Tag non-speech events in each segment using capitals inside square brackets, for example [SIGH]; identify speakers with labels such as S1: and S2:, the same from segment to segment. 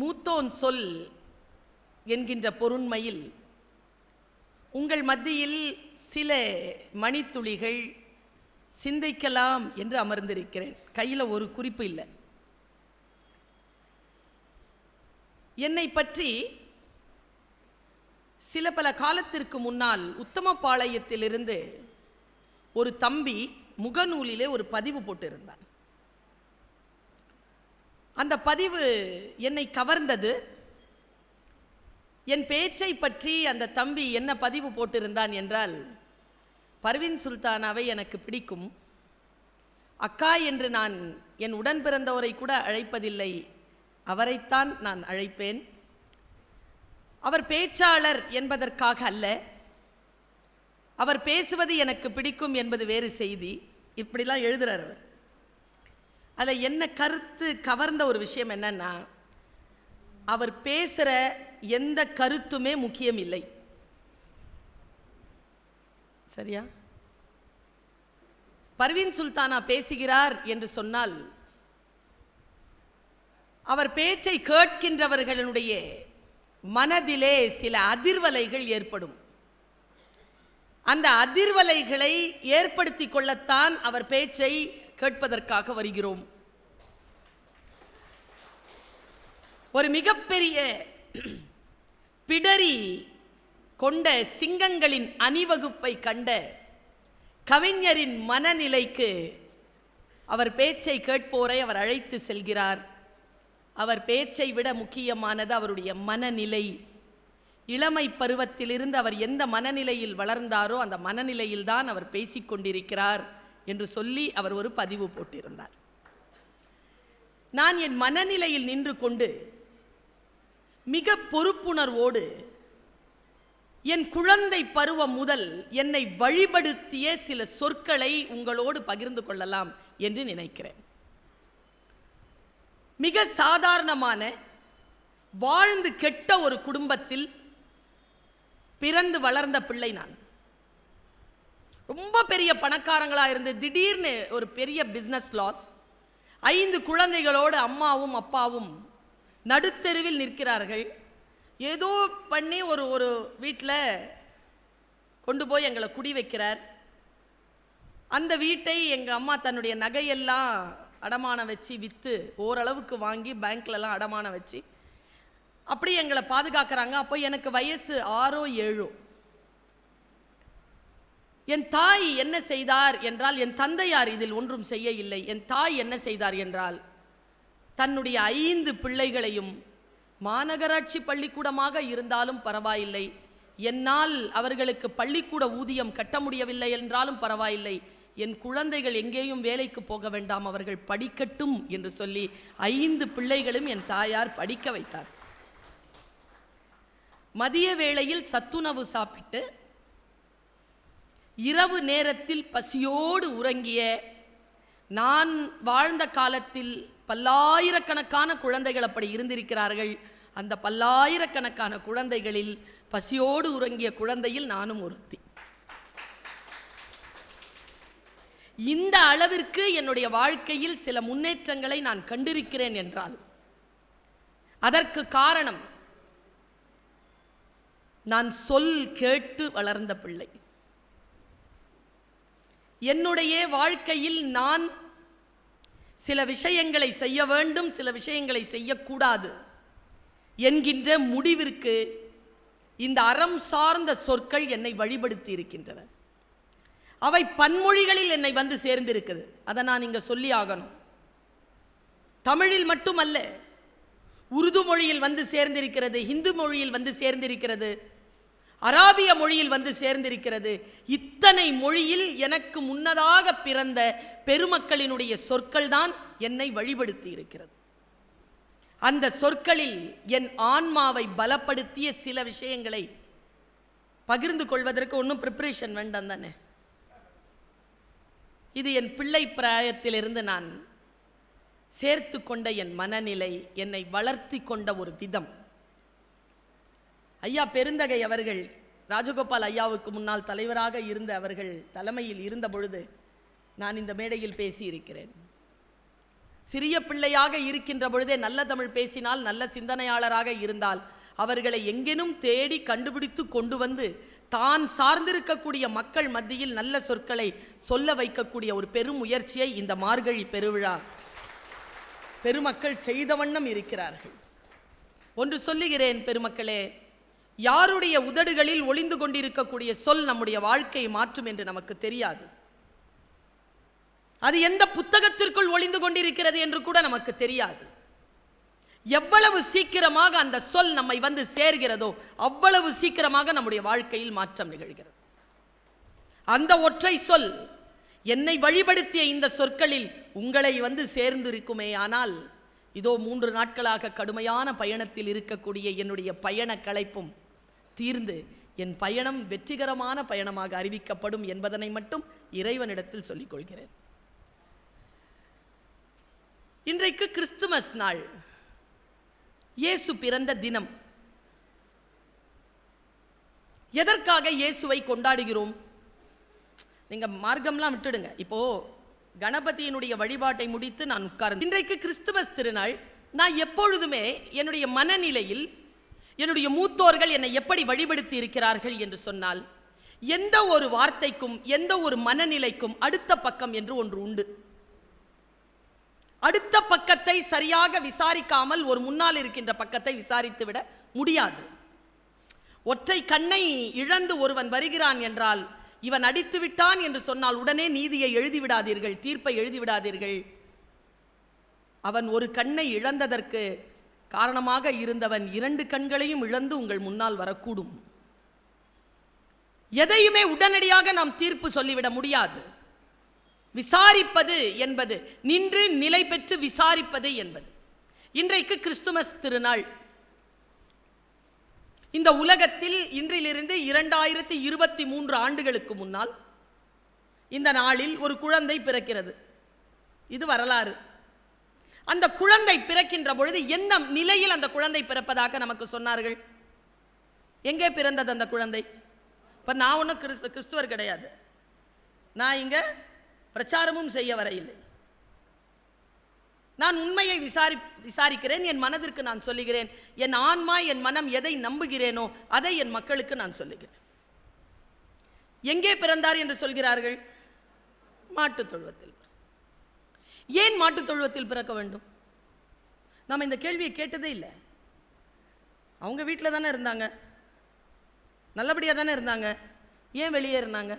S1: மூத்தோன் சொல் என்கின்ற பொருண்மையில் உங்கள் மத்தியில் சில மணித்துளிகள் சிந்திக்கலாம் என்று அமர்ந்திருக்கிறேன். கையில் ஒரு குறிப்பு இல்லை. என்னை பற்றி சில பல காலத்திற்கு முன்னால் உத்தமபாளையத்திலிருந்து ஒரு தம்பி முகநூலிலே ஒரு பதிவு போட்டிருந்தான். அந்த பதிவு என்னை கவர்ந்தது. என் பேச்சை பற்றி அந்த தம்பி என்ன பதிவு போட்டிருந்தான் என்றால் பர்வின் சுல்தானாவை எனக்கு பிடிக்கும். அக்கா என்று நான் என் உடன் பிறந்தவரை கூட அழைப்பதில்லை. அவரைத்தான் நான் அழைப்பேன். அவர் பேச்சாளர் என்பதற்காக அல்ல. அவர் பேசுவது எனக்கு பிடிக்கும் என்பது வேறு செய்தி. இப்படிலாம் எழுதுகிறார் அவர். அதில் என்ன கருத்து கவர்ந்த ஒரு விஷயம் என்னன்னா அவர் பேசுகிற எந்த கருத்துமே முக்கியம் இல்லை. சரியா? பர்வீன் சுல்தானா பேசுகிறார் என்று சொன்னால் அவர் பேச்சை கேட்கின்றவர்களுடைய மனதிலே சில அதிர்வலைகள் ஏற்படும். அந்த அதிர்வலைகளை ஏற்படுத்தி கொள்ளத்தான் அவர் பேச்சை கேட்பதற்காக வருகிறோம். ஒரு மிகப்பெரிய [CLEARS THROAT] பிடரி கொண்ட சிங்கங்களின் அணிவகுப்பை கண்ட கவிஞரின் மனநிலைக்கு அவர் பேச்சை கேட்போரை அவர் அழைத்து செல்கிறார். அவர் பேச்சை விட முக்கியமானது அவருடைய மனநிலை. இளமை பருவத்திலிருந்து அவர் எந்த மனநிலையில் வளர்ந்தாரோ அந்த மனநிலையில்தான் அவர் பேசிக்கொண்டிருக்கிறார். என்று சொல்லி அவர் ஒரு பதிவு போட்டிருந்தார். நான் என் மனநிலையில் நின்று கொண்டு மிக பொறுப்புணர்வோடு என் குழந்தை பருவம் முதல் என்னை வழிபடுத்திய சில சொற்களை உங்களோடு பகிர்ந்து கொள்ளலாம் என்று நினைக்கிறேன். மிக சாதாரணமான வாழ்ந்து கெட்ட ஒரு குடும்பத்தில் பிறந்து வளர்ந்த பிள்ளை நான். ரொம்ப பெரிய பணக்காரங்களாக இருந்து திடீர்னு ஒரு பெரிய பிஸ்னஸ் லாஸ் ஐந்து குழந்தைகளோடு அம்மாவும் அப்பாவும் நடுத்தெருவில் நிற்கிறார்கள். ஏதோ பண்ணி ஒரு ஒரு வீட்டில் கொண்டு போய் எங்களை குடி வைக்கிறார். அந்த வீட்டை எங்கள் அம்மா தன்னுடைய நகையெல்லாம் அடமானம் வச்சு விற்று ஓரளவுக்கு வாங்கி பேங்க்லலாம் அடமானம் வச்சு அப்படி எங்களை பாதுகாக்கிறாங்க. அப்போ எனக்கு வயசு ஆறோ ஏழோ. என் தாய் என்ன செய்தார் என்றால் என் தந்தையார் இதில் ஒன்றும் செய்ய இல்லை என் தாய் என்ன செய்தார் என்றால் தன்னுடைய ஐந்து பிள்ளைகளையும் மாநகராட்சி பள்ளிக்கூடமாக இருந்தாலும் பரவாயில்லை. என்னால் அவர்களுக்கு பள்ளிக்கூட ஊதியம் கட்ட முடியவில்லை என்றாலும் பரவாயில்லை. என் குழந்தைகள் எங்கேயும் வேலைக்கு போக வேண்டாம் அவர்கள் படிக்கட்டும் என்று சொல்லி ஐந்து பிள்ளைகளும் என் தாயார் படிக்க வைத்தார். மதிய வேளையில் சத்துணவு சாப்பிட்டு இரவு நேரத்தில் பசியோடு உறங்கிய நான் வாழ்ந்த காலத்தில் பல்லாயிரக்கணக்கான குழந்தைகள் அப்படி இருந்திருக்கிறார்கள். அந்த பல்லாயிரக்கணக்கான குழந்தைகளில் பசியோடு உறங்கிய குழந்தையில் நானும் ஒருத்தி. இந்த அளவிற்கு என்னுடைய வாழ்க்கையில் சில முன்னேற்றங்களை நான் கண்டிருக்கிறேன் என்றால் அதற்கு காரணம் நான் சொல் கேட்டு வளர்ந்த பிள்ளை. என்னுடைய வாழ்க்கையில் நான் சில விஷயங்களை செய்ய வேண்டும் சில விஷயங்களை செய்யக்கூடாது என்கின்ற முடிவிற்கு இந்த அறம் சார்ந்த சொற்கள் என்னை வழிபடுத்தி இருக்கின்றன அவை பன்மொழிகளில் என்னை வந்து சேர்ந்திருக்குது. அதை நான் இங்கே சொல்லி ஆகணும். தமிழில் மட்டுமல்ல உருது மொழியில் வந்து சேர்ந்திருக்கிறது ஹிந்து மொழியில் வந்து சேர்ந்திருக்கிறது அராபிய மொழியில் வந்து சேர்ந்திருக்கிறது. இத்தனை மொழியில் எனக்கு முன்னதாக பிறந்த பெருமக்களினுடைய சொற்கள் தான் என்னை வழிபடுத்தி இருக்கிறது அந்த சொற்களில் என் ஆன்மாவை பலப்படுத்திய சில விஷயங்களை பகிர்ந்து கொள்வதற்கு ஒன்றும் ப்ரிப்ரேஷன் வேண்டாம் தானே. இது என் பிள்ளை பிராயத்திலிருந்து நான் சேர்த்து கொண்ட என் மனநிலை என்னை வளர்த்தி கொண்ட ஒரு விதம். ஐயா பெருந்தகை அவர்கள் ராஜகோபால் ஐயாவுக்கு முன்னால் தலைவராக இருந்த அவர்கள் தலைமையில் இருந்த பொழுது நான் இந்த மேடையில் பேசியிருக்கிறேன். சிறிய பிள்ளையாக இருக்கின்ற பொழுதே நல்ல தமிழ் பேசினால் நல்ல சிந்தனையாளராக இருந்தால் அவர்களை எங்கெனும் தேடி கண்டுபிடித்து கொண்டு வந்து தான் சார்ந்திருக்கக்கூடிய மக்கள் மத்தியில் நல்ல சொற்களை சொல்ல வைக்கக்கூடிய ஒரு பெரும் முயற்சியை இந்த மார்கழி பெருவிழா பெருமக்கள் செய்த வண்ணம் இருக்கிறார்கள். ஒன்று சொல்லுகிறேன் பெருமக்களே யாருடைய உதடுகளில் ஒளிந்து கொண்டிருக்கக்கூடிய சொல் நம்முடைய வாழ்க்கையை மாற்றும் என்று நமக்கு தெரியாது. அது எந்த புத்தகத்திற்குள் ஒளிந்து கொண்டிருக்கிறது என்று கூட நமக்கு தெரியாது. எவ்வளவு சீக்கிரமாக அந்த சொல் நம்மை வந்து சேர்கிறதோ அவ்வளவு சீக்கிரமாக நம்முடைய வாழ்க்கையில் மாற்றம் நிகழ்கிறது. அந்த ஒற்றை சொல் என்னை வழிபடுத்திய இந்த சொற்களில் உங்களை வந்து சேர்ந்திருக்குமே ஆனால் இதோ மூன்று நாட்களாக கடுமையான பயணத்தில் இருக்கக்கூடிய என்னுடைய பயண களைப்பும் தீர்ந்து என் பயணம் வெற்றிகரமான பயணமாக அறிவிக்கப்படும் என்பதனை மட்டும் இறைவனிடத்தில் சொல்லிக் கொள்கிறேன் இன்றைக்கு கிறிஸ்துமஸ் நாள். இயேசு பிறந்த தினம். எதற்காக இயேசுவை கொண்டாடுகிறோம்? நீங்கள் மார்க்கம்லாம் விட்டுடுங்க. இப்போ கணபதியினுடைய வழிபாட்டை முடித்து நான் உட்கார்ந்து இன்றைக்கு கிறிஸ்துமஸ் திருநாள். நான் எப்பொழுதுமே என்னுடைய மனநிலையில் என்னுடைய மூத்தோர்கள் என்னை எப்படி வழிபடுத்தி இருக்கிறார்கள் என்று சொன்னால் எந்த ஒரு வார்த்தைக்கும் எந்த ஒரு மனநிலைக்கும் அடுத்த பக்கம் என்று ஒன்று உண்டு. அடுத்த பக்கத்தை சரியாக விசாரிக்காமல் ஒரு முன்னால் இருக்கின்ற பக்கத்தை விசாரித்துவிட முடியாது. ஒற்றை கண்ணை இழந்து ஒருவன் வருகிறான் என்றால் இவன் அடித்து விட்டான் என்று சொன்னால் உடனே நீதியை எழுதிவிடாதீர்கள் தீர்ப்பை எழுதிவிடாதீர்கள். அவன் ஒரு கண்ணை இழந்ததற்கு காரணமாக இருந்தவன் இரண்டு கண்களையும் இழந்து உங்கள் முன்னால் வரக்கூடும். எதையுமே உடனடியாக நாம் தீர்ப்பு சொல்லிவிட முடியாது. விசாரிப்பது என்பது நின்று நிலை பெற்று விசாரிப்பது என்பது. இன்றைக்கு கிறிஸ்துமஸ் திருநாள். இந்த உலகத்தில் இன்றிலிருந்து இரண்டாயிரத்தி இருபத்தி மூன்று ஆண்டுகளுக்கு முன்னால் இந்த நாளில் ஒரு குழந்தை பிறக்கிறது. இது வரலாறு. அந்த குழந்தை பிறக்கின்ற பொழுது எந்த நிலையில் அந்த குழந்தை பிறப்பதாக நமக்கு சொன்னார்கள்? எங்கே பிறந்தது அந்த குழந்தை? இப்போ நான் ஒன்றும் கிறிஸ்து கிறிஸ்துவர் கிடையாது. நான் இங்கே பிரச்சாரமும் செய்ய வர இல்லை நான் உண்மையை விசாரி விசாரிக்கிறேன் என் மனதிற்கு நான் சொல்லுகிறேன். என் ஆன்மா என் மனம் எதை நம்புகிறேனோ அதை என் மக்களுக்கு நான் சொல்லுகிறேன். எங்கே பிறந்தார் என்று சொல்கிறார்கள்? மாட்டுத் தொழுவத்தில். ஏன் மாட்டுத் தொழுவத்தில் பிறக்க வேண்டும்? நாம் இந்த கேள்வியை கேட்டதே இல்லை. அவங்க வீட்டில் தானே இருந்தாங்க. நல்லபடியாக தானே இருந்தாங்க. ஏன் வெளியே இருந்தாங்க?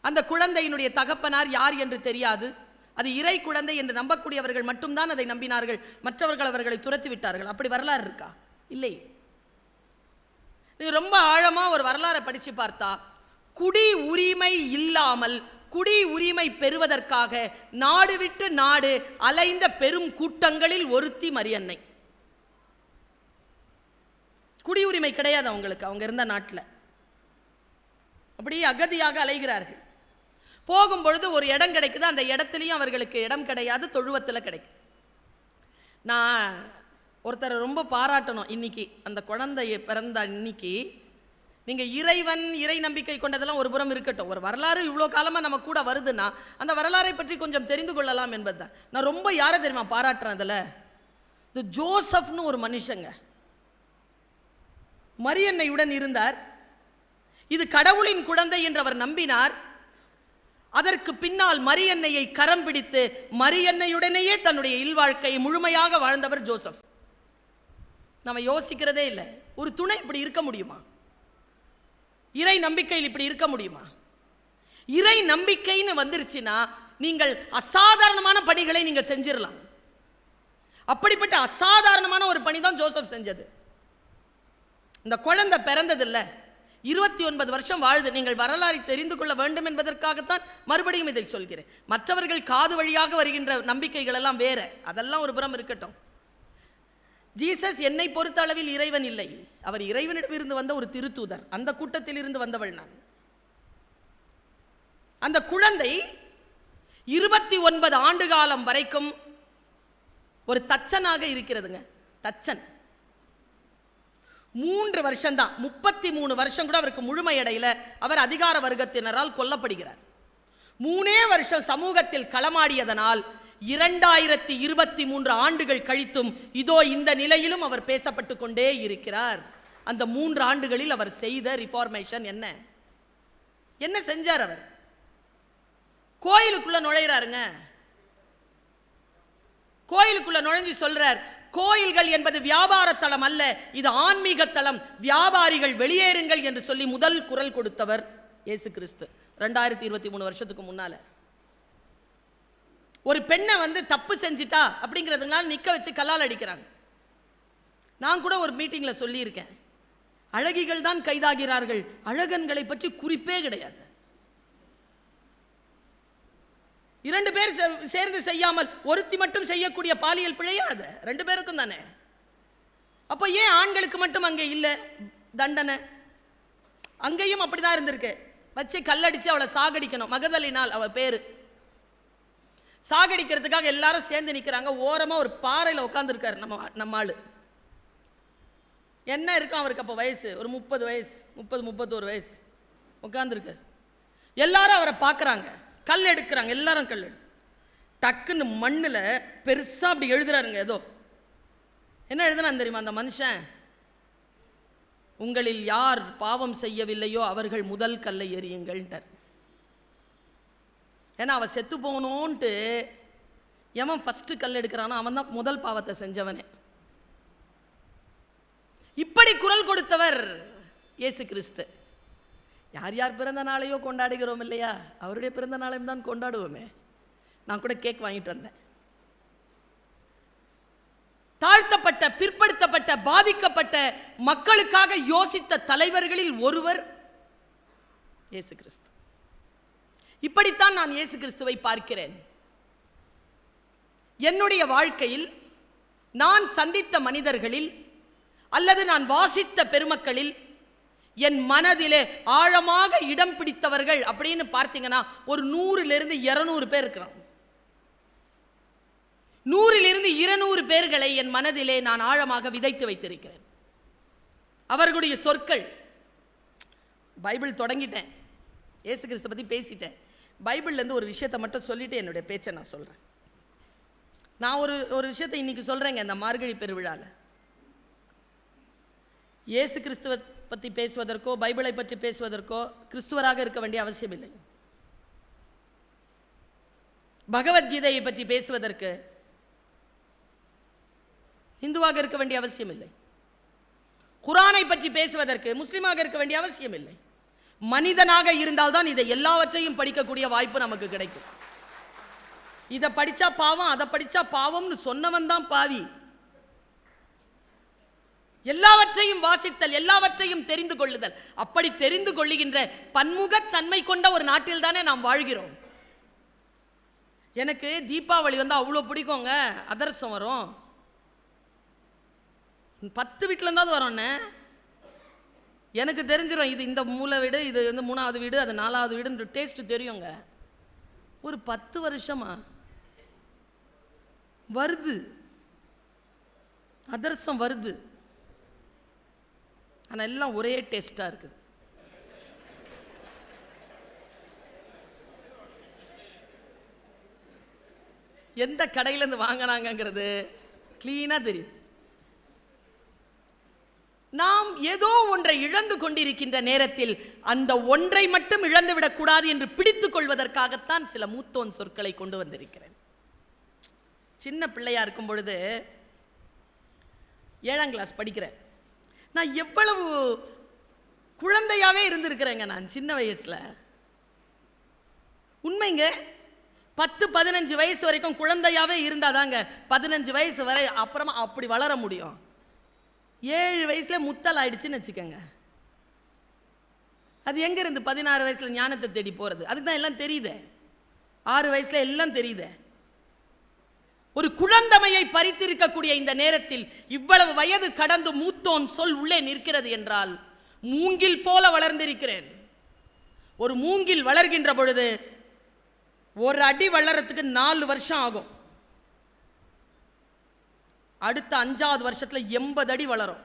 S1: அந்த குழந்தையினுடைய தகப்பனார் யார் என்று தெரியாது. அது இறை குழந்தை என்று நம்பக்கூடியவர்கள் மட்டும்தான் அதை நம்பினார்கள். மற்றவர்கள் அவர்களை துரத்தி விட்டார்கள். அப்படி வரலாறு இருக்கா? இல்லை. இது ரொம்ப ஆழமாக ஒரு வரலாறை படிச்சு பார்த்தா குடி உரிமை இல்லாமல் குடி உரிமை பெறுவதற்காக நாடு விட்டு நாடு அலைந்த பெரும் கூட்டங்களில் ஒருத்தி மரியன்னை. குடியுரிமை கிடையாது அவங்களுக்கு அவங்க இருந்த நாட்டில். அப்படியே அகதியாக அலைகிறார்கள். போகும்பொழுது ஒரு இடம் கிடைக்குது அந்த இடத்துலையும் அவர்களுக்கு இடம் கிடையாது தொழுவத்தில் கிடைக்கும் நான் ஒருத்தரை ரொம்ப பாராட்டணும் இன்னைக்கு அந்த குழந்தைய பிறந்த இன்னைக்கு நீங்கள் இறைவன் இறை நம்பிக்கை கொண்டதெல்லாம் ஒரு புறம் இருக்கட்டும். ஒரு வரலாறு இவ்வளோ காலமாக நம்ம கூட வருதுன்னா அந்த வரலாறை பற்றி கொஞ்சம் தெரிந்து கொள்ளலாம் என்பதுதான். நான் ரொம்ப யாரை தெரியுமா பாராட்டுறேன் அதில்? இந்த ஜோசப்னு ஒரு மனுஷங்க. மரியன்னையுடன் இருந்தார். இது கடவுளின் குழந்தை என்று அவர் நம்பினார். அதற்கு பின்னால் மரியன்னையை கரம் பிடித்து மரியன்னையுடனேயே தன்னுடைய இல்வாழ்க்கையை முழுமையாக வாழ்ந்தவர் ஜோசப். நம்ம யோசிக்கிறதே இல்லை. ஒரு துணை இப்படி இருக்க முடியுமா? இறை நம்பிக்கையில் இப்படி இருக்க முடியுமா? இறை நம்பிக்கைன்னு வந்துருச்சுன்னா நீங்கள் அசாதாரணமான பணிகளை நீங்கள் செஞ்சிடலாம் அப்படிப்பட்ட அசாதாரணமான ஒரு பணி தான் ஜோசப் செஞ்சது. இந்த குழந்தை பிறந்ததில்லை. இருபத்தி ஒன்பது வருஷம் வாழுது நீங்கள் வரலாறை தெரிந்து கொள்ள வேண்டும் என்பதற்காகத்தான் மறுபடியும் இதை சொல்கிறேன். மற்றவர்கள் காது வழியாக வருகின்ற நம்பிக்கைகள் எல்லாம் வேற. அதெல்லாம் ஒரு புறம் இருக்கட்டும். ஜீசஸ் என்னை பொறுத்த அளவில் இறைவன் இல்லை. அவர் இறைவனிடமிருந்து வந்த ஒரு திருத்தூதர். அந்த கூட்டத்தில் இருந்து வந்தவள் நான். அந்த குழந்தை இருபத்தி ஒன்பது ஆண்டு காலம் வரைக்கும் ஒரு தச்சனாக இருக்கிறதுங்க. தச்சன். மூன்று வருஷம்தான். முப்பத்தி மூணு வருஷம் கூட அவருக்கு முழுமையடையில அவர் அதிகார வர்க்கத்தினரால் கொல்லப்படுகிறார். மூணே வருஷம் சமூகத்தில் களமாடியதனால் இரண்டாயிரத்தி இருபத்தி மூன்று ஆண்டுகள் கழித்தும் இதோ இந்த நிலையிலும் அவர் பேசப்பட்டு கொண்டே இருக்கிறார். அந்த மூன்று ஆண்டுகளில் அவர் செய்த ரிஃபார்மேஷன் என்ன? என்ன செஞ்சார் அவர்? கோயிலுக்குள்ள நுழையிறாருங்க. கோயிலுக்குள்ள நுழைஞ்சு சொல்றார் கோயில்கள் என்பது வியாபார தளம் அல்ல இது ஆன்மீக தளம். வியாபாரிகள் வெளியேறுங்கள் என்று சொல்லி முதல் குரல் கொடுத்தவர் இயேசு கிறிஸ்து. ரெண்டாயிரத்தி இருபத்தி மூணு வருஷத்துக்கு முன்னால. ஒரு பெண்ணை வந்து தப்பு செஞ்சிட்டா அப்படிங்கிறதுனால நிற்க வச்சு கல்லால் அடிக்கிறாங்க. நான் கூட ஒரு மீட்டிங்கில் சொல்லியிருக்கேன். அழகிகள் தான் கைதாகிறார்கள். அழகன்களை பற்றி குறிப்பே கிடையாது. இரண்டு பேர் சேர்ந்து செய்யாமல் ஒருத்தி மட்டும் செய்யக்கூடிய பாலியல் பிழையா அது. ரெண்டு பேருக்கும் தானே. அப்போ ஏன் ஆண்களுக்கு மட்டும் அங்கே இல்லை? தண்டனை. அங்கேயும் அப்படிதான் இருந்திருக்கு. வச்சு கல்லடிச்சு அவளை சாகடிக்கணும். மகதலினால் அவள் பேர். சாகடிக்கிறதுக்காக எல்லாரும் சேர்ந்து நிற்கிறாங்க ஓரமாக ஒரு பாறையில் உட்காந்துருக்காரு நம்ம நம்ம ஆள். என்ன இருக்கும் அவருக்கு அப்போ வயசு? ஒரு முப்பது வயசு முப்பது முப்பத்தோரு வயசு. உட்காந்துருக்காரு எல்லாரும் அவரை பார்க்குறாங்க. கல் எடுக்கிறாங்க. எல்லாரும் கல் எடு. டக்குன்னு மண்ணில் பெருசாக அப்படி எழுதுறாருங்க ஏதோ. என்ன எழுதுனான்னு தெரியுமா அந்த மனுஷன்? உங்களில் யார் பாவம் செய்யவில்லையோ அவர்கள் முதல் கல்லை எறியுங்கள்ன்றார். ஏன்னா அவன் செத்து போகணுன்ட்டு எவன் ஃபஸ்ட்டு கல் எடுக்கிறானோ அவன் தான் முதல் பாவத்தை செஞ்சவனே. இப்படி குரல் கொடுத்தவர் இயேசு கிறிஸ்து. யார் யார் பிறந்த நாளையோ கொண்டாடுகிறோம் இல்லையா? அவருடைய பிறந்த நாளையும் தான் கொண்டாடுவோமே. நான் கூட கேக் வாங்கிட்டு வந்தேன். தாழ்த்தப்பட்ட பிற்படுத்தப்பட்ட பாதிக்கப்பட்ட மக்களுக்காக யோசித்த தலைவர்களில் ஒருவர் இயேசு கிறிஸ்து. இப்படித்தான் நான் இயேசு கிறிஸ்துவை பார்க்கிறேன். என்னுடைய வாழ்க்கையில் நான் சந்தித்த மனிதர்களில் அல்லது நான் வாசித்த பெருமக்களில் என் மனதிலே ஆழமாக இடம் பிடித்தவர்கள் அப்படின்னு பார்த்தீங்கன்னா ஒரு நூறிலிருந்து இருநூறு பேர் இருக்கிறான் நூறிலிருந்து இருநூறு பேர்களை என் மனதிலே நான் ஆழமாக விதைத்து வைத்திருக்கிறேன். அவர்களுடைய சொற்கள். பைபிள் தொடங்கிட்டேன். ஏசு கிறிஸ்து பற்றி பேசிட்டேன். பைபிள்லேருந்து ஒரு விஷயத்தை மட்டும் சொல்லிவிட்டு என்னுடைய பேச்சை நான் சொல்கிறேன் நான் ஒரு ஒரு விஷயத்தை இன்றைக்கி சொல்கிறேங்க இந்த மார்கழி பெருவிழாவில் இயேசு கிறிஸ்துவ பற்றி பேசுவதற்கோ பைபிளை பற்றி பேசுவதற்கோ கிறிஸ்துவராக இருக்க வேண்டிய அவசியம் இல்லை. பகவத்கீதையை பற்றி பேசுவதற்கு இந்துவாக இருக்க வேண்டிய அவசியம் இல்லை. குரானை பற்றி பேசுவதற்கு முஸ்லீமாக இருக்க வேண்டிய அவசியம் இல்லை. மனிதனாக இருந்தால்தான் இதை எல்லாவற்றையும் படிக்கக்கூடிய வாய்ப்பு நமக்கு கிடைக்கும். இதை படிச்சா பாவம் அதை படிச்சா பாவம்னு சொன்னவன் தான் பாவி. எல்லாவற்றையும் வாசித்தல் எல்லாவற்றையும் தெரிந்து கொள்ளுதல். அப்படி தெரிந்து கொள்ளுகின்ற பன்முகத்தன்மை கொண்ட ஒரு நாட்டில் தானே நாம் வாழ்கிறோம். எனக்கு தீபாவளி வந்து அவ்வளோ பிடிக்குங்க. அதரசம் வரும். பத்து வீட்டில் இருந்தாவது வரோன்னு எனக்கு தெரிஞ்சிடும் இது இந்த மூளை வீடு இது வந்து மூணாவது வீடு அது நாலாவது வீடுன்ற டேஸ்ட்டு தெரியுங்க. ஒரு பத்து வருஷமா வருது. அதர்சம் வருது. ஆனால் எல்லாம் ஒரே டேஸ்ட்டாக இருக்குது. எந்த கடையிலேருந்து வாங்கினாங்கங்கிறது க்ளீனாக தெரியுது. நாம் ஏதோ ஒன்றை இழந்து கொண்டிருக்கின்ற நேரத்தில் அந்த ஒன்றை மட்டும் இழந்து விடக்கூடாது என்று பிடித்துக் கொள்வதற்காகத்தான் சில மூத்தோன் சொற்களை கொண்டு வந்திருக்கிறேன். சின்ன பிள்ளையா இருக்கும் பொழுது ஏழாம் கிளாஸ் படிக்கிறேன். நான் எவ்வளவு குழந்தையாவே இருந்திருக்கிறேங்க நான் சின்ன வயசுல. உண்மைங்க பத்து பதினஞ்சு வயசு வரைக்கும் குழந்தையாவே இருந்தாதாங்க பதினஞ்சு வயசு வரை அப்புறமா அப்படி வளர முடியும். ஏழு வயசில் முத்தல் ஆயிடுச்சுன்னு வச்சுக்கோங்க. அது எங்கேருந்து பதினாறு வயசில் ஞானத்தை தேடி போகிறது அதுக்கு தான் எல்லாம் தெரியுதே. ஆறு வயசில் எல்லாம் தெரியுதே. ஒரு குழந்தமையை பறித்திருக்கக்கூடிய இந்த நேரத்தில் இவ்வளவு வயது கடந்து மூத்தோன் சொல் உள்ளே நிற்கிறது என்றால் மூங்கில் போல வளர்ந்திருக்கிறேன். ஒரு மூங்கில் வளர்கின்ற பொழுது ஒரு அடி வளர்கிறதுக்கு நாலு வருஷம் ஆகும். அடுத்த அஞ்சாவது வருஷத்தில் எண்பது அடி வளரும்.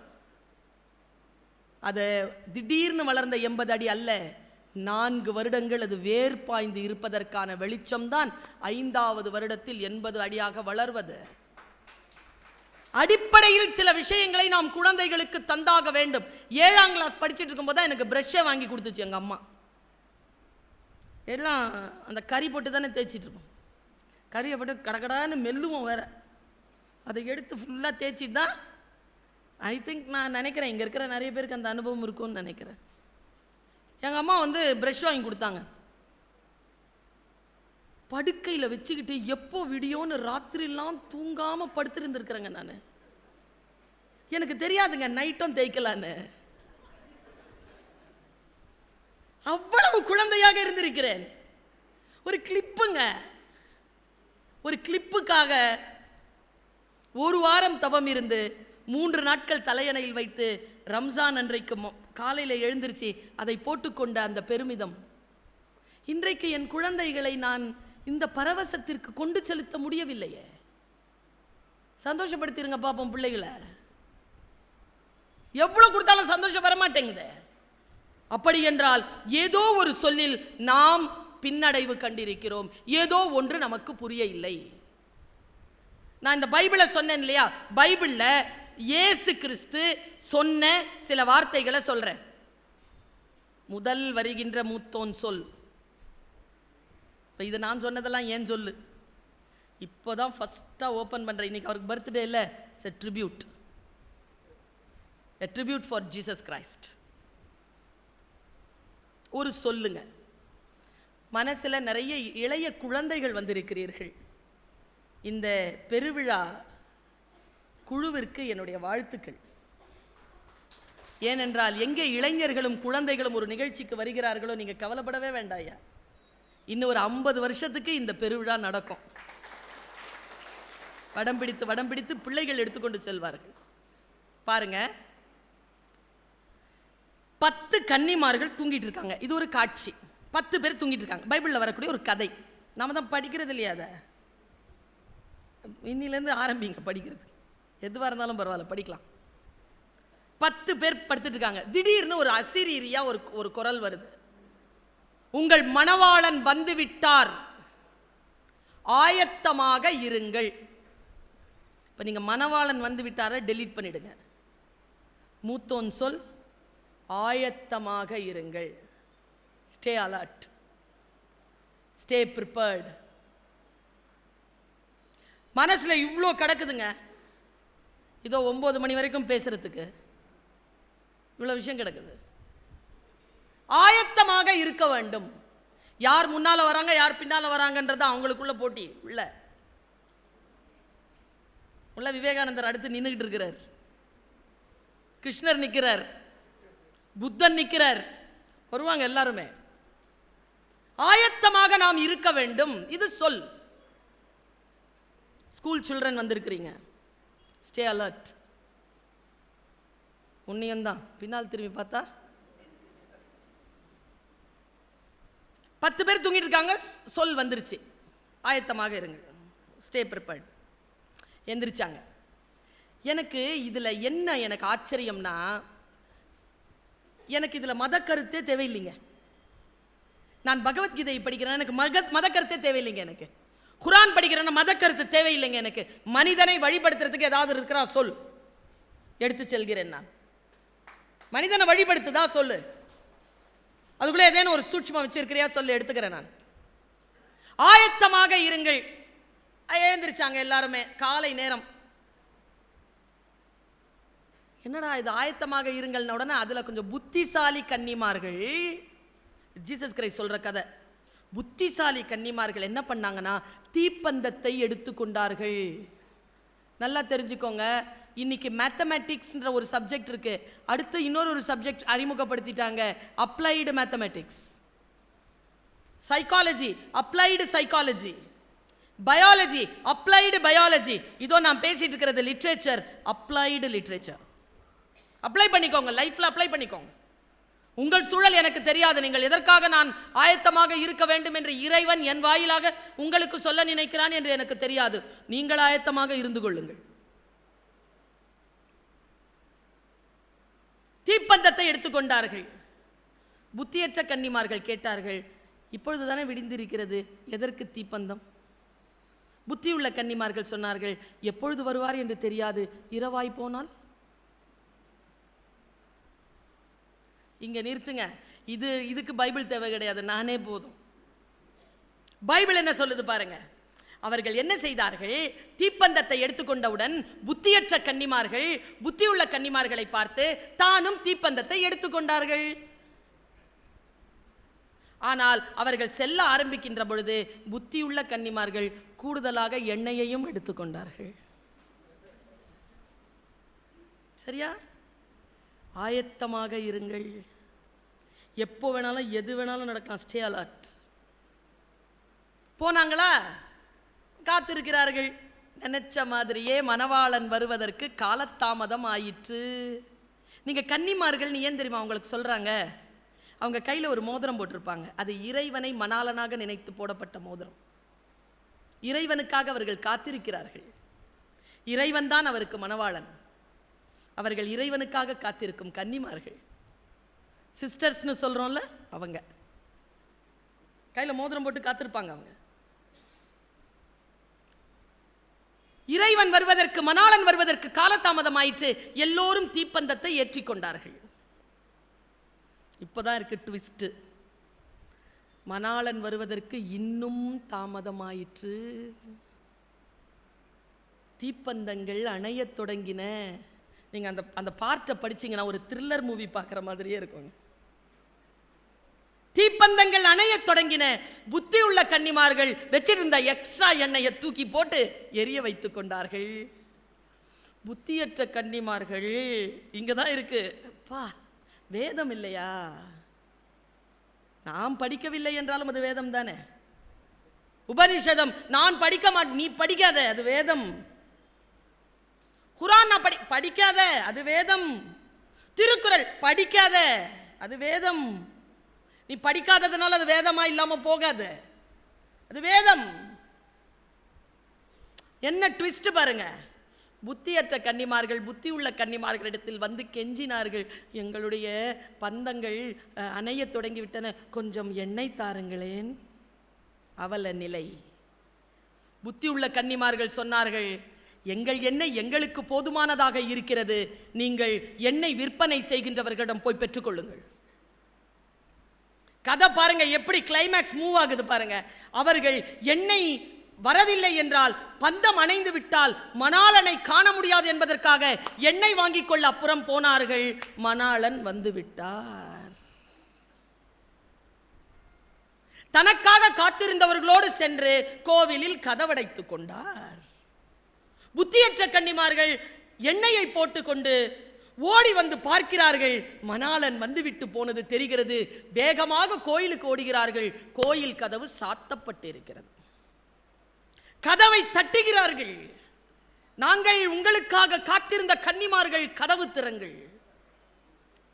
S1: அது திடீர்னு வளர்ந்த எண்பது அடி அல்ல நான்கு வருடங்கள் அது வேர் பாய்ந்து இருப்பதற்கான வெளிச்சம்தான் ஐந்தாவது வருடத்தில் எண்பது அடியாக வளர்வது. அடிப்படையில் சில விஷயங்களை நாம் குழந்தைகளுக்கு தந்தாக வேண்டும். ஏழாம் கிளாஸ் படிச்சுட்டு இருக்கும்போது தான் எனக்கு ப்ரஷ்ஷை வாங்கி கொடுத்துச்சு எங்கள் அம்மா. எல்லாம் அந்த கறி போட்டு தானே தேய்ச்சிட்டு இருப்போம். கறியை போட்டு கடகடான்னு மெல்லுவோம் வேறு. அதை எடுத்து ஃபுல்லாக தேய்ச்சிட்டு தான் ஐ திங்க் நான் நினைக்கிறேன் இங்கே இருக்கிற நிறைய பேருக்கு அந்த அனுபவம் இருக்கும்னு நினைக்கிறேன். எங்கள் அம்மா வந்து ப்ரெஷ் வாங்கி கொடுத்தாங்க. படுக்கையில் வச்சுக்கிட்டு எப்போ விடியோன்னு ராத்திரிலாம் தூங்காமல் படுத்துருந்துருக்குறேங்க நான். எனக்கு தெரியாதுங்க நைட்டும் தேய்க்கலான்னு. அவ்வளவு குழந்தையாக இருந்திருக்கிறேன். ஒரு கிளிப்புங்க ஒரு கிளிப்புக்காக ஒரு வாரம் தவம் இருந்து மூன்று நாட்கள் தலையணையில் வைத்து ரம்ஜான் அன்றைக்கு காலையில் எழுந்திருச்சு அதை போட்டுக்கொண்ட அந்த பெருமிதம். இன்றைக்கு என் குழந்தைகளை நான் இந்த பரவசத்திற்கு கொண்டு செலுத்த முடியவில்லையே. சந்தோஷப்படுத்திருங்க பாப்போம் பிள்ளைகளை. எவ்வளோ கொடுத்தாலும் சந்தோஷம் வரமாட்டேங்குது. அப்படி என்றால் ஏதோ ஒரு சொல்லில் நாம் பின்னடைவு கண்டிருக்கிறோம். ஏதோ ஒன்று நமக்கு புரிய இல்லை. நான் இந்த பைபிளை சொன்னேன் இல்லையா? பைபிளில் இயேசு கிறிஸ்து சொன்ன சில வார்த்தைகளை சொல்கிறேன் முதல் வருகின்ற மூத்தோன் சொல். இப்போ இது நான் சொன்னதெல்லாம் ஏன் சொல்லு? இப்போ தான் ஃபஸ்ட்டாக ஓப்பன் பண்ணுறேன் இன்னைக்கு அவருக்கு பர்த்டே இல்லை. It's a tribute a tribute for Jesus Christ ஒரு சொல்லுங்க. மனசில் நிறைய இளைய குழந்தைகள் வந்திருக்கிறீர்கள். இந்த பெருவிழா குழுவிற்கு என்னுடைய வாழ்த்துக்கள். ஏனென்றால் எங்கே இளைஞர்களும் குழந்தைகளும் ஒரு நிகழ்ச்சிக்கு வருகிறார்களோ நீங்கள் கவலைப்படவே வேண்டாயா இன்னும் ஒரு ஐம்பது வருஷத்துக்கு இந்த பெருவிழா நடக்கும். வடம் பிடித்து வடம் பிடித்து பிள்ளைகள் எடுத்துக்கொண்டு செல்வார்கள். பாருங்க. பத்து கன்னிமார்கள் தூங்கிட்டு இருக்காங்க. இது ஒரு காட்சி. பத்து பேர் தூங்கிட்டு இருக்காங்க. பைபிளில் வரக்கூடிய ஒரு கதை. நம்ம தான் படிக்கிறது இல்லையா அதை? இன்னிலேருந்து ஆரம்பிங்க படிக்கிறது எதுவாக இருந்தாலும் பரவாயில்ல படிக்கலாம். பத்து பேர் படுத்துட்டு இருக்காங்க திடீர்னு ஒரு அசிரீரியா ஒரு ஒரு குரல் வருது. உங்கள் மணவாளன் வந்து விட்டார் ஆயத்தமாக இருங்கள். இப்போ நீங்கள் மணவாளன் வந்து விட்டார டெலீட் பண்ணிடுங்க. மூத்தோன் சொல் ஆயத்தமாக இருங்கள். ஸ்டே அலர்ட் ஸ்டே ப்ரிப்பேர்டு மனசில் இவ்வளோ கிடக்குதுங்க. இதோ ஒம்பது மணி வரைக்கும் பேசுகிறதுக்கு இவ்வளோ விஷயம் கிடக்குது. ஆயத்தமாக இருக்க வேண்டும். யார் முன்னால் வராங்க யார் பின்னால் வராங்கன்றது அவங்களுக்குள்ள போட்டி உள்ள. உள்ள விவேகானந்தர் அடுத்து நின்றுக்கிட்டு இருக்கிறார். கிருஷ்ணர் நிற்கிறார் புத்தன் நிற்கிறார் வருவாங்க எல்லாருமே. ஆயத்தமாக நாம் இருக்க வேண்டும். இது சொல். ஸ்கூல் சில்ட்ரன் வந்திருக்கிறீங்க. ஸ்டே அலர்ட் உன்னியம்தான் பின்னால் திரும்பி பார்த்தா? பத்து பேர் தூங்கிட்டு இருக்காங்க. சொல் வந்துருச்சு. ஆயத்தமாக இருங்க. ஸ்டே ப்ரிப்பேர்ட் எந்திரிச்சாங்க. எனக்கு இதில் என்ன எனக்கு ஆச்சரியம்னா எனக்கு இதில் மத கருத்தே தேவையில்லைங்க. நான் பகவத்கீதையை படிக்கிறேன். எனக்கு மக மத கருத்தே தேவையில்லைங்க எனக்கு. குரான் படிக்கிறேன்னா மத கருத்து தேவையில்லைங்க எனக்கு. மனிதனை வழிபடுத்துறதுக்கு ஏதாவது இருக்கிறா சொல். எடுத்து செல்கிறேன் நான். மனிதனை வழிபடுத்துதா சொல்லு. அதுக்குள்ளே ஏதேனும் ஒரு சூட்சமாக வச்சிருக்கிறியா சொல்லு எடுத்துக்கிறேன் நான். ஆயத்தமாக இருங்கள். எழுந்திருச்சாங்க எல்லாருமே. காலை நேரம். என்னடா இது ஆயத்தமாக இருங்கள்ன உடனே அதில் கொஞ்சம் புத்திசாலி கன்னிமார்கள். ஜீசஸ் கிரைஸ்ட் சொல்கிற கதை. புத்திசாலி கன்னிமார்கள் என்ன பண்ணாங்கன்னா தீப்பந்தத்தை எடுத்துக்கொண்டார்கள். நல்லா தெரிஞ்சுக்கோங்க. இன்னைக்கு மேத்தமேட்டிக்ஸ்ன்ற ஒரு சப்ஜெக்ட் இருக்குது அடுத்து இன்னொரு ஒரு subject அறிமுகப்படுத்திட்டாங்க. Applied mathematics psychology applied psychology biology applied biology இதோ நான் பேசிட்டு இருக்கிறது லிட்ரேச்சர் அப்ளைடு லிட்ரேச்சர் அப்ளை பண்ணிக்கோங்க. லைஃப்பில் அப்ளை பண்ணிக்கோங்க. உங்கள் சூழல் எனக்கு தெரியாது. நீங்கள் எதற்காக நான் ஆயத்தமாக இருக்க வேண்டும் என்று இறைவன் என் வாயிலாக உங்களுக்கு சொல்ல நினைக்கிறான் என்று எனக்கு தெரியாது. நீங்கள் ஆயத்தமாக இருந்து கொள்ளுங்கள். தீப்பந்தத்தை எடுத்துக்கொண்டார்கள் புத்தியற்ற கன்னிமார்கள் கேட்டார்கள் இப்பொழுது தானே விடிந்திருக்கிறது எதற்கு தீப்பந்தம்? புத்தியுள்ள கன்னிமார்கள் சொன்னார்கள் எப்பொழுது வருவார் என்று தெரியாது இரவாய் போனால்? இங்கே நிறுத்துங்க. இது இதுக்கு பைபிள் தேவை கிடையாது. நானே போதும். பைபிள் என்ன சொல்லுது பாருங்க. அவர்கள் என்ன செய்தார்கள்? தீப்பந்தத்தை எடுத்துக்கொண்டவுடன் புத்தியற்ற கன்னிமார்கள் புத்தியுள்ள கன்னிமார்களை பார்த்து தானும் தீப்பந்தத்தை எடுத்துக்கொண்டார்கள். ஆனால் அவர்கள் செல்ல ஆரம்பிக்கின்ற பொழுது புத்தியுள்ள கன்னிமார்கள் கூடுதலாக எண்ணெயையும் எடுத்துக்கொண்டார்கள். சரியா? ஆயத்தமாக இருங்கள். எப்போ வேணாலும் எது வேணாலும் நடக்கலாம். ஸ்டே அலர்ட் போனாங்களா? காத்திருக்கிறார்கள். நினைச்ச மாதிரியே மணவாளன் வருவதற்கு காலத்தாமதம் ஆயிற்று. நீங்கள் கன்னிமார்கள் நீ ஏன் தெரியுமா அவங்களுக்கு சொல்கிறாங்க அவங்க கையில் ஒரு மோதிரம் போட்டிருப்பாங்க. அது இறைவனை மணாளனாக நினைத்து போடப்பட்ட மோதிரம். இறைவனுக்காக அவர்கள் காத்திருக்கிறார்கள். இறைவன் தான் அவருக்கு மணவாளன். அவர்கள் இறைவனுக்காக காத்திருக்கும் கன்னிமார்கள். சிஸ்டர்ஸ்னு சொல்றோம்ல அவங்க. கையில் மோதிரம் போட்டு காத்திருப்பாங்க அவங்க. இறைவன் வருவதற்கு மணாளன் வருவதற்கு காலதாமதமாயிற்று. எல்லோரும் தீப்பந்தத்தை ஏற்றிக் கொண்டார்கள். இப்போதான் இருக்கு ட்விஸ்ட் மணாளன் வருவதற்கு இன்னும் தாமதமாயிற்று. தீப்பந்தங்கள் அணையத் தொடங்கின. நீங்கள் அந்த அந்த பார்ட்டை படிச்சீங்கன்னா ஒரு த்ரில்லர் மூவி பார்க்குற மாதிரியே இருக்குங்க. தீப்பந்தங்கள் அணையத் தொடங்கின புத்தி உள்ள கன்னிமார்கள் வச்சிருந்த எக்ஸ்ட்ரா எண்ணெயை தூக்கி போட்டு எரிய வைத்து கொண்டார்கள். புத்தியற்ற கன்னிமார்கள் இங்கே தான் இருக்கு. அப்பா வேதம் இல்லையா? நாம் படிக்கவில்லை என்றாலும் அது வேதம் தானே? உபனிஷதம் நான் படிக்க மாட்டேன் நீ படிக்காத அது வேதம். குரான் நான் படி படிக்காத அது வேதம். திருக்குறள் படிக்காத அது வேதம். நீ படிக்காததுனால அது வேதமா இல்லாமல் போகாது. அது வேதம். என்ன ட்விஸ்ட் பாருங்க. புத்தியற்ற கன்னிமார்கள் புத்தி உள்ள கன்னிமார்களிடத்தில் வந்து கெஞ்சினார்கள். எங்களுடைய பந்தங்கள் அணைய அணையத் தொடங்கிவிட்டன. கொஞ்சம் எண்ணெய் தாருங்களேன். அவல நிலை. புத்தி உள்ள கன்னிமார்கள் சொன்னார்கள் எங்கள் எண்ணெய் எங்களுக்கு போதுமானதாக இருக்கிறது. நீங்கள் எண்ணெய் விற்பனை செய்கின்றவர்களிடம் போய் பெற்றுக்கொள்ளுங்கள். கதை பாருங்க எப்படி கிளைமேக்ஸ் மூவ் ஆகுது பாருங்க. அவர்கள் எண்ணெய் வரவில்லை என்றால் பந்தம் அணைந்து விட்டால் மணாளனை காண முடியாது என்பதற்காக எண்ணெய் வாங்கிக் கொள்ள அப்புறம் போனார்கள். மணாளன் வந்து விட்டார். தனக்காக காத்திருந்தவர்களோடு சென்று கோவிலில் கதவடைத்துக் கொண்டார். புத்தியற்ற கன்னிமார்கள் எண்ணெயை போட்டுக்கொண்டு ஓடி வந்து பார்க்கிறார்கள். மணாளன் வந்துவிட்டு போனது தெரிகிறது. வேகமாக கோயிலுக்கு ஓடுகிறார்கள். கோயில் கதவு சாத்தப்பட்டு இருக்கிறது கதவை தட்டுகிறார்கள். நாங்கள் உங்களுக்காக காத்திருந்த கன்னிமார்கள் கதவு திறங்கள்.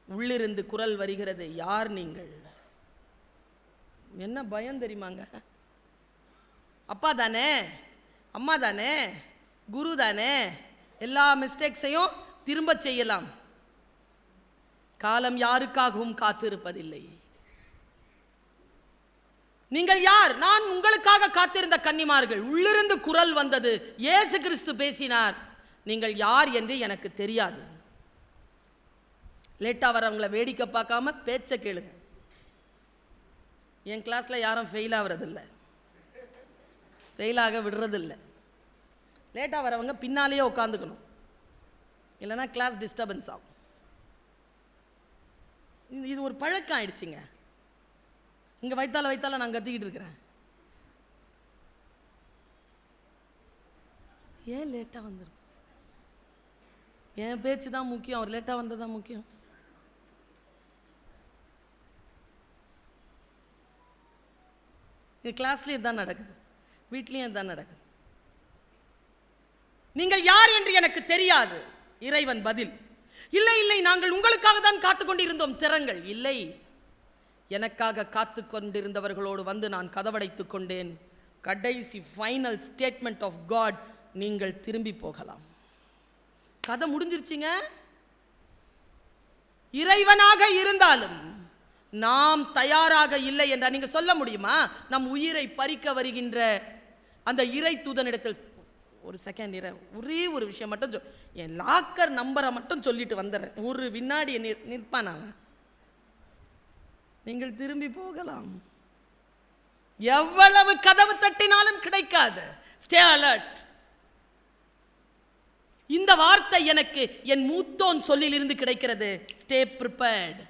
S1: உள்ளிருந்து குரல் வருகிறது. யார் நீங்கள்? என்ன பயம் தெரியுமாங்க? அப்பா தானே? அம்மா தானே? குரு தானே எல்லா மிஸ்டேக்ஸையும் திரும்ப செய்யலாம். காலம் யாருக்காகவும் காத்திருப்பதில்லை. நீங்கள் யார்? நான் உங்களுக்காக காத்திருந்த கன்னிமார்கள். உள்ளிருந்து குரல் வந்தது. இயேசு கிறிஸ்து பேசினார். நீங்கள் யார் என்று எனக்கு தெரியாது. லேட்டாக வரவங்கள வேடிக்கை பார்க்காம பேச்சை கேளுங்க. என் கிளாஸில் யாரும் ஃபெயில் ஆகிறதில்ல ஃபெயிலாக விடுறதில்ல. லேட்டாக வரவங்க பின்னாலேயே உட்காந்துக்கணும் இல்லைன்னா கிளாஸ் டிஸ்டர்பன்ஸ் ஆகும். இது- இது ஒரு பழக்கம் ஆயிடுச்சுங்க. இங்கே வைத்தால வைத்தால நான் கத்திக்கிட்டு இருக்கிறேன். ஏன் லேட்டாக வந்துடும் என் பேச்சு தான் முக்கியம் அவர் லேட்டாக வந்தது தான் முக்கியம். இது கிளாஸ்லேயும் தான் நடக்குது. வீட்லேயும் தான் நடக்குது. நீங்கள் யார் என்று எனக்கு தெரியாது. இறைவன் பதில். இல்லை இல்லை நாங்கள் உங்களுக்காக தான் காத்து கொண்டிருந்தோம். திறங்கள் இல்லை. எனக்காக காத்து கொண்டிருந்தவர்களோடு வந்து நான் கதவடைத்துக் கொண்டேன். கடைசி ஃபைனல் ஸ்டேட்மெண்ட் ஆஃப் காட் நீங்கள் திரும்பி போகலாம். கதை முடிஞ்சிருச்சுங்க? இறைவனாக இருந்தாலும் நாம் தயாராக இல்லை என்றால் நீங்க சொல்ல முடியுமா? நம் உயிரை பறிக்க வருகின்ற அந்த இறை தூதனிடத்தில் ஒரு செகண்ட் இர. ஒரே ஒரு விஷயம் மட்டும் சொல். என் லாக்கர் நம்பரை மட்டும் சொல்லிட்டு வந்துடுறேன். ஒரு வினாடி நிற் நிற்பான் அவன் நீங்கள் திரும்பி போகலாம். எவ்வளவு கதவு தட்டினாலும் கிடைக்காது. ஸ்டே அலர்ட் இந்த வார்த்தை எனக்கு என் மூத்தோன் சொல்லிலிருந்து கிடைக்கிறது. Stay prepared